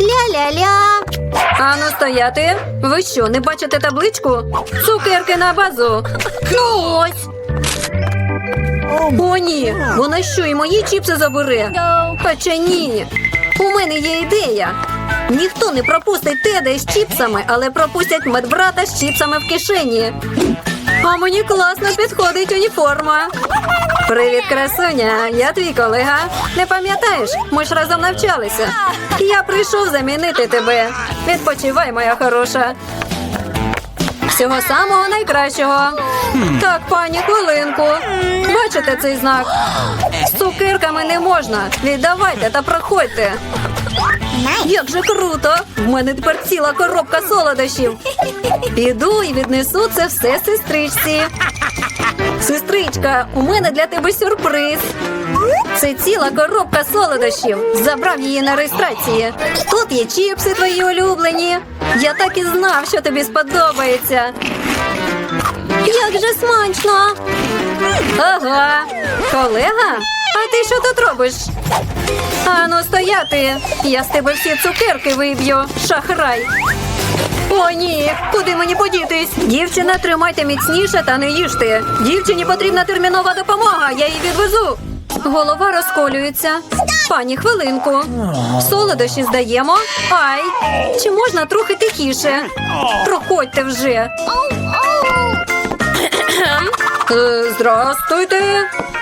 Ля-ля-ля. Ану стояти. Ви що, не бачите табличку? Цукерки на базу. Ну ось. О, ні. Вона що, і мої чіпси забере? Хоча ні. У мене є ідея. Ніхто не пропустить теда із чіпсами, але пропустять медбрата з чіпсами в кишені. А мені класно підходить уніформа. Привіт, красуня. Я твій колега. Не пам'ятаєш? Ми ж разом навчалися. Я прийшов замінити тебе. Відпочивай, моя хороша. Всього самого найкращого. Так, пані, хвилинку. Бачите цей знак? З цукерками не можна. Віддавайте та проходьте. Як же круто! В мене тепер ціла коробка солодощів. Піду і віднесу це все сестричці. Сестричка, у мене для тебе сюрприз. Це ціла коробка солодощів. Забрав її на реєстрації. Тут є чіпси твої улюблені. Я так і знав, що тобі сподобається. Як же смачно! Ага, колега? А ти що тут робиш? Ану, стояти! Я з тебе всі цукерки виб'ю, шахрай. О, ні, куди мені подітись? Дівчина, тримайте міцніше та не їжте. Дівчині потрібна термінова допомога, я її відвезу. Голова розколюється. Пані, хвилинку. Солодощі здаємо. Ай, чи можна трохи тихіше? Проходьте вже. Е, Здрастуйте.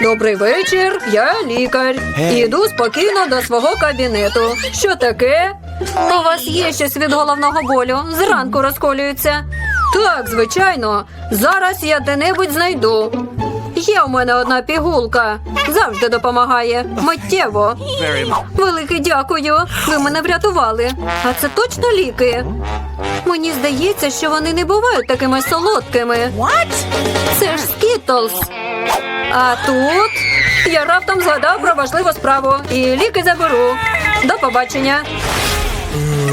Добрий вечір. Я лікар. Іду спокійно до свого кабінету. Що таке? У вас є щось від головного болю. Зранку розколюється. Так, звичайно. Зараз я де-небудь знайду. Є у мене одна пігулка. Завжди допомагає. Миттєво. Велике дякую. Ви мене врятували. А це точно ліки? Мені здається, що вони не бувають такими солодкими. Це ж Скітлз. А тут я раптом згадав про важливу справу і ліки заберу. До побачення.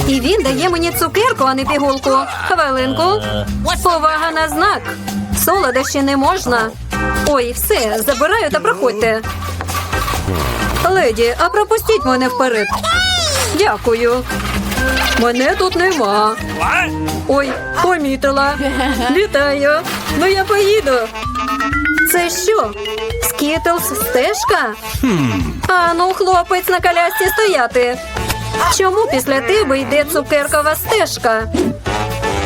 І він дає мені цукерку, а не пігулку. Хвилинку. Повага на знак. Солодощі не можна. Ой, все, забираю та проходьте. Леді, а пропустіть мене вперед. Дякую. Мене тут нема. Ой, помітила. Вітаю. Ну я поїду. Це що? Скітлс стежка? А ну, хлопець на колясці стояти. Чому після тебе йде цукеркова стежка?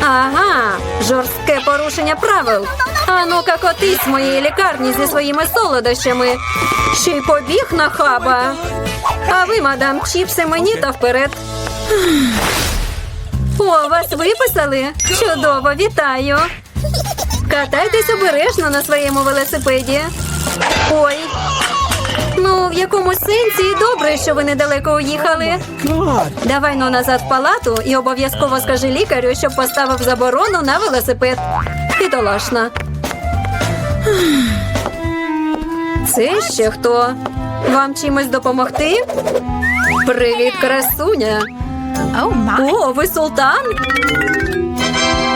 Ага, жорстке порушення правил. А ну-ка котись з моєї лікарні зі своїми солодощами. Ще й побіг на хаба. А ви, мадам, чіпси мені та вперед. О, вас виписали? Чудово, вітаю. Катайтесь обережно на своєму велосипеді. Ой. Ну, в якому сенсі добре, що ви недалеко уїхали. Давай ну назад в палату і обов'язково скажи лікарю, щоб поставив заборону на велосипед. Бідолашна. Це ще хто? Вам чимось допомогти? Привіт, красуня. О, ви султан?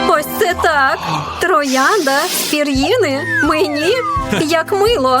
Ось це так. Троянда, пір'їни, мені. Як мило.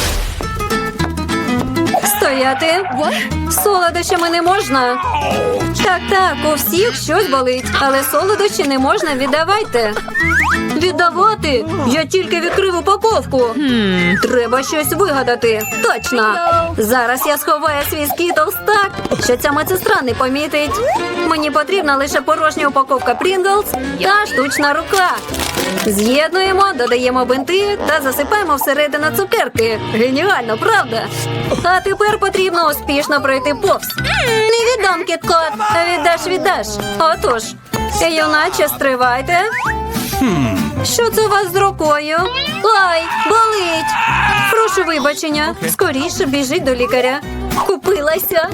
Стояти. Солодощами не можна. Так, так, у всіх щось болить, але солодощі не можна віддавайте. Віддавати? Я тільки відкрив упаковку. Треба щось вигадати. Точно. Зараз я сховаю свій скітлс так, що ця медсестра не помітить. Мені потрібна лише порожня упаковка Pringles та штучна рука. З'єднуємо, додаємо бинти та засипаємо всередину цукерки. Геніально, правда? А тепер потрібно успішно пройти повз. Не віддам кіткот, а віддаш, віддаш. Отож, юначе стривайте. Що це у вас з рукою? Ай, болить. Прошу вибачення. Скоріше біжіть до лікаря. Купилася.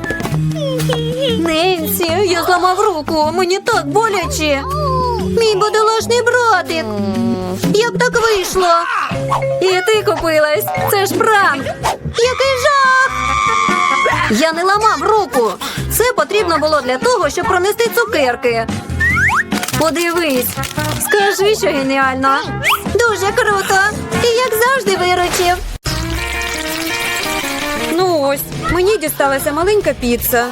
Ненсі, я зламав руку. Мені так боляче. Мій бодолашний братик. Як так вийшло? І ти купилась. Це ж пранк. Який жах! Я не ламав руку. Це потрібно було для того, щоб пронести цукерки. Подивись, скажи, що геніально. Дуже круто. І як завжди виручив. Ну ось, мені дісталася маленька піца.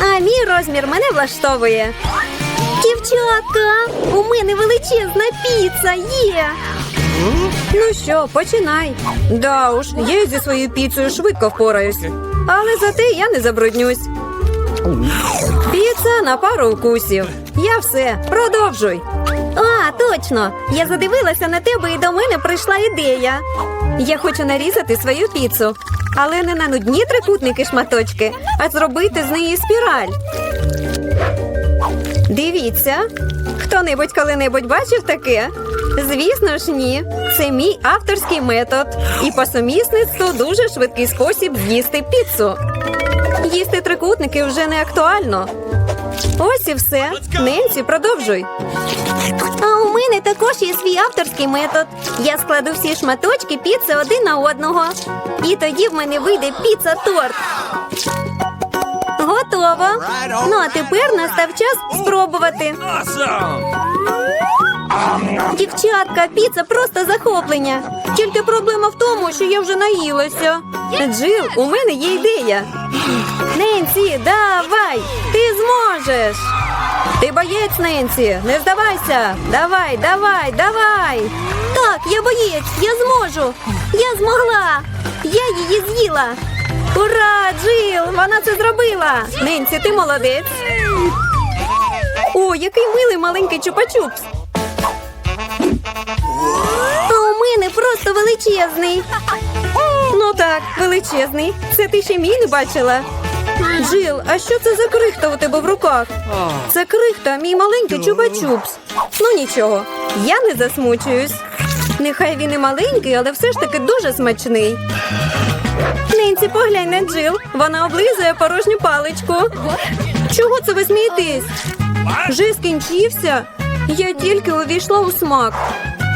А мій розмір мене влаштовує. Дівчатка, у мене величезна піца є. Ну що, починай. Да уж, я зі своєю піцею швидко впораюсь. Але зате я не забруднюсь. Піца на пару укусів. Я все, продовжуй. А, точно. Я задивилася на тебе і до мене прийшла ідея. Я хочу нарізати свою піцу, але не на нудні трикутники шматочки, а зробити з неї спіраль. Дивіться, хто-небудь коли-небудь бачив таке? Звісно ж, ні. Це мій авторський метод. І по сумісництву дуже швидкий спосіб з'їсти піцу. Їсти трикутники вже не актуально. Ось і все. Ненсі, продовжуй. А у мене також є свій авторський метод. Я складу всі шматочки піци один на одного. І тоді в мене вийде піца-торт. Готово. Ну а тепер настав час спробувати. Дівчатка, піца просто захоплення. Тільки проблема в тому, що я вже наїлася. Джил, у мене є ідея. Ненсі, давай! Ти зможеш! Ти боєць, Ненсі, не здавайся! Давай, давай, давай! Так, я боєць, я зможу! Я змогла! Я її з'їла! Ура, Джил! Вона це зробила! Ненсі, ти молодець! О, який милий маленький чупа-чупс! А у мене просто величезний. Ну так, величезний. Це ти ще мій не бачила. Джил, а що це за крихта у тебе в руках? Це крихта, мій маленький чупа-чупс. Ну нічого, я не засмучуюсь. Нехай він і маленький, але все ж таки дуже смачний. Ненці, поглянь на Джил. Вона облизує порожню паличку. Чого це ви смієтесь? Вже скінчився? Я тільки увійшла у смак.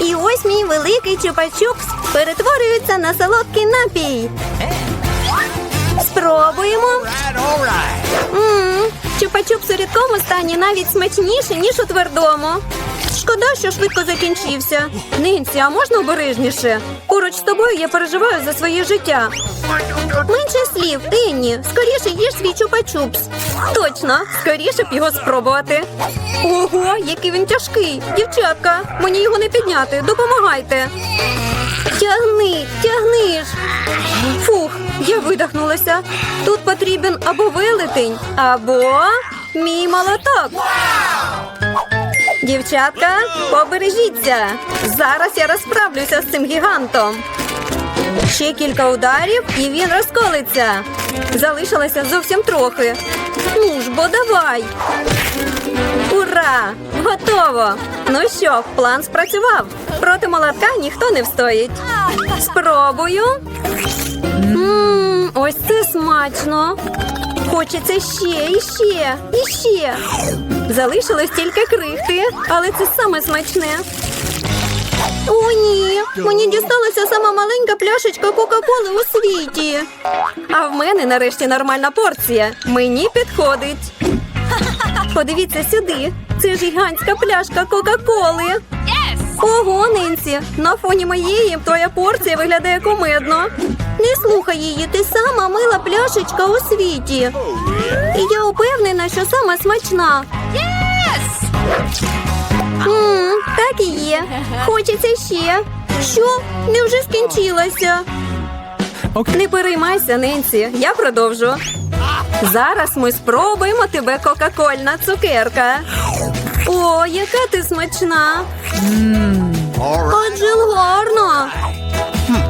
І ось мій великий чупа-чупс перетворюється на солодкий напій. Спробуємо. Мм, чупа-чупс у рідкому стані навіть смачніше, ніж у твердому. Шкода, що швидко закінчився. Нинці, а можна обережніше? Поруч з тобою я переживаю за своє життя. Менше слів, Енні. Скоріше їж свій чупа-чупс. Точно, скоріше б його спробувати. Ого, який він тяжкий. Дівчатка, мені його не підняти. Допомагайте. Тягни, тягни ж. Фух, я видихнулася. Тут потрібен або велетень, або мій молоток. Дівчатка, побережіться. Зараз я розправлюся з цим гігантом. Ще кілька ударів, і він розколиться. Залишилося зовсім трохи. Ну ж, бо давай. Ура! Готово! Ну що, план спрацював. Проти молотка ніхто не встоїть. Спробую. Ось це смачно. Хочеться ще, і ще, і ще. Залишилось тільки крихти, але це саме смачне. О, ні, мені дісталася сама маленька пляшечка Кока-Коли у світі. А в мене нарешті нормальна порція. Мені підходить. Подивіться сюди. Це гігантська пляшка Кока-Коли. Ого, Ненсі, на фоні моєї твоя порція виглядає кумедно. Не слухай її, ти сама мила пляшечка у світі. І я упевнена, що сама смачна. Мм, так і є. Хочеться ще. Що? Невже скінчилася? Не переймайся, Ненсі, я продовжу. Зараз ми спробуємо тебе кока-кольна цукерка. О, яка ти смачна! Адже гарно.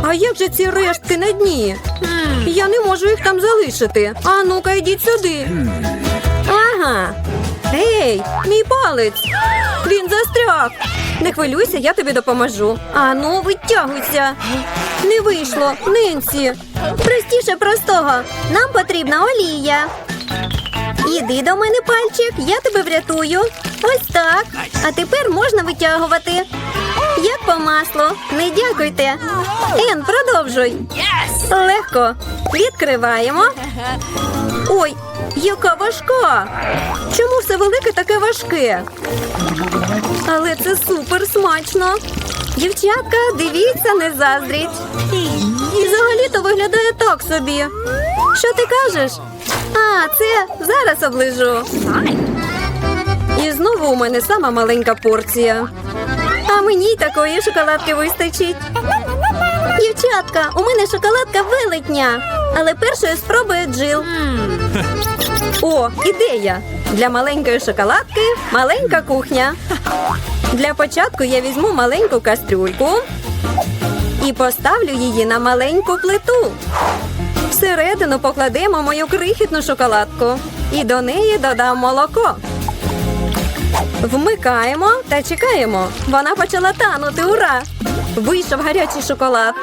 А як же ці рештки на дні? Я не можу їх там залишити. А ну-ка, йдіть сюди. Ага. Ей, мій палець. Він застряг. Не хвилюйся, я тобі допоможу. А ну, витягуйся. Не вийшло, Ненсі. Простіше простого. Нам потрібна олія. Іди до мене, пальчик, я тебе врятую. Ось так. А тепер можна витягувати. Як по маслу. Не дякуйте. Ен, продовжуй. Легко. Відкриваємо. Ой, яка важка. Чому все велике таке важке? Але це супер смачно. Дівчатка, дивіться, не заздріть. І взагалі-то виглядає так собі. Що ти кажеш? А, це зараз оближу. І знову у мене сама маленька порція. А мені такої шоколадки вистачить. Дівчатка, у мене шоколадка велетня. Але першою спробує Джил. О, ідея! Для маленької шоколадки маленька кухня. Для початку я візьму маленьку кастрюльку і поставлю її на маленьку плиту. Всередину покладемо мою крихітну шоколадку і до неї додам молоко. Вмикаємо та чекаємо. Вона почала танути. Ура! Вийшов гарячий шоколад.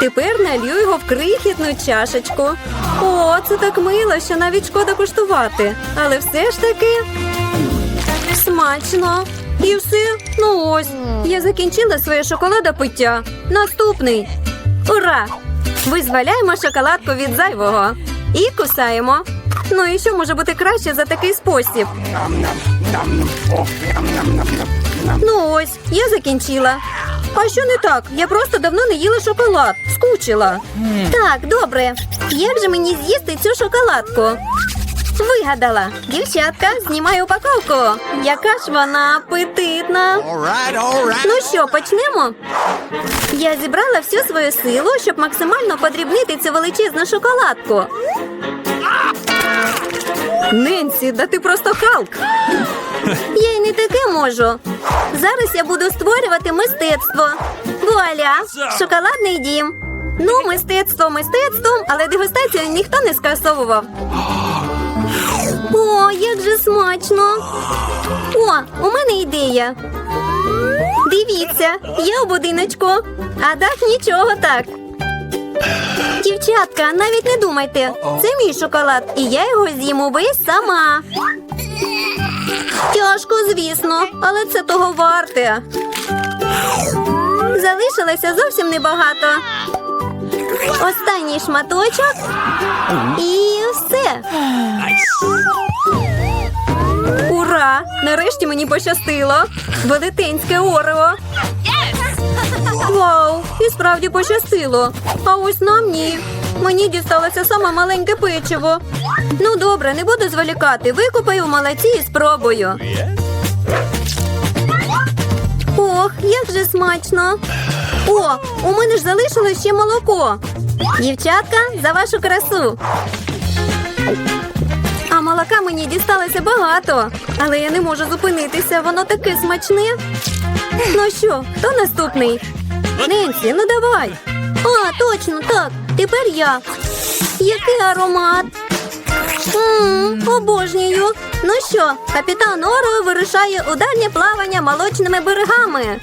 Тепер налью його в крихітну чашечку. О, це так мило, що навіть шкода куштувати. Але все ж таки смачно. І все. Ну ось. Я закінчила своє шоколадопиття. Наступний. Ура! Визволяємо шоколадку від зайвого. І кусаємо. Ну і що може бути краще за такий спосіб? Ну ось, я закінчила. А що не так? Я просто давно не їла шоколад. Скучила. Так, добре. Як же мені з'їсти цю шоколадку? Вигадала. Дівчатка, знімай упаковку. Яка ж вона апетитна. All right, all right. Ну що, почнемо? Я зібрала всю свою силу, щоб максимально подрібнити цю величезну шоколадку. Ненсі, да ти просто Халк. Я й не таке можу. Зараз я буду створювати мистецтво. Вуаля! Шоколадний дім. Ну, мистецтво мистецтвом, але дегустацію ніхто не скасовував. О, як же смачно! О, у мене ідея. Дивіться, я у будиночку, а дах нічого так. Дівчатка, навіть не думайте. Це мій шоколад, і я його з'їм увесь сама. Тяжко, звісно, але це того варте. Залишилося зовсім небагато. Останній шматочок і все. Ура! Нарешті мені пощастило. Велетенське орео. Вау! І справді пощастило. А ось нам ні. Мені дісталося саме маленьке печиво. Ну добре, не буду зволікати. Викупаю в молоці і спробую. Ох, як же смачно. О, у мене ж залишилось ще молоко. Дівчатка, за вашу красу. А молока мені дісталося багато, але я не можу зупинитися, воно таке смачне. Ну що, хто наступний? Ненсі, ну давай. А, точно, так. Тепер я. Який аромат. Обожнюю. Ну що, капітан Оро вирушає у дальнє плавання молочними берегами.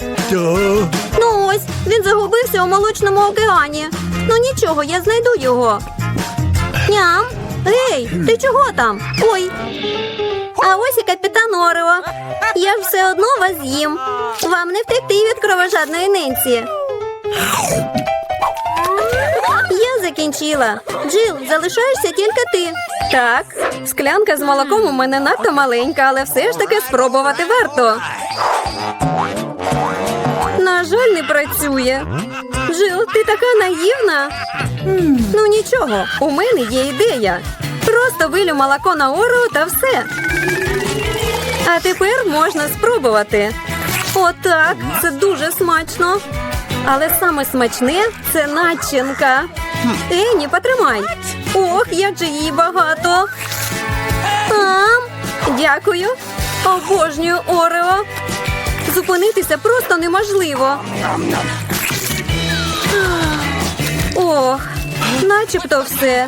Ну ось, він загубився у молочному океані. Ну нічого, я знайду його. Ням. Ей, ти чого там? Ой. А ось і капітан Орео. Я ж все одно вас з'їм. Вам не втекти від кровожадної нинці. Я закінчила. Джил, залишаєшся тільки ти. Так, склянка з молоком у мене надто маленька, але все ж таки спробувати варто. На жаль, не працює. Джил, ти така наївна. Ну нічого, у мене є ідея. Просто вилю молоко на ору та все. А тепер можна спробувати. Отак, це дуже смачно. Але саме смачне це начинка. Ені, потримай. Ох, як же її багато. Ам, дякую. Обожнюю Орео. Зупинитися просто неможливо. Ох, начебто все.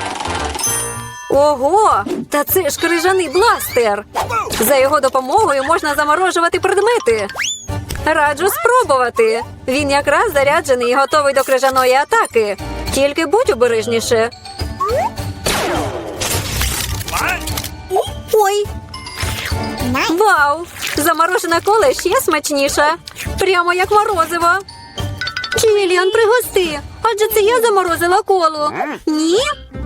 Ого, та це ж крижаний бластер. За його допомогою можна заморожувати предмети. Раджу спробувати. Він якраз заряджений і готовий до крижаної атаки. Тільки будь обережніше. Ой. Вау! Заморожена кола ще смачніша. Прямо як морозиво. Чиліан, пригости. Адже це я заморозила колу. Ні?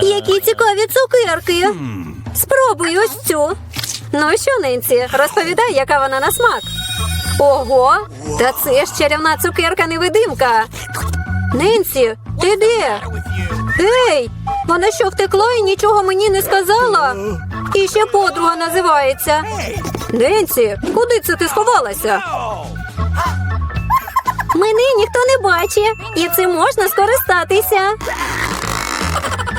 Які цікаві цукерки! Спробуй ось цю. Ну що, Ненсі, розповідай, яка вона на смак. Ого, та це ж чарівна цукерка-невидимка. Ненсі, ти де? Ей, вона що втекло і нічого мені не сказала? І ще подруга називається. Ненсі, куди це ти сховалася? Мене ніхто не бачить, і цим можна скористатися.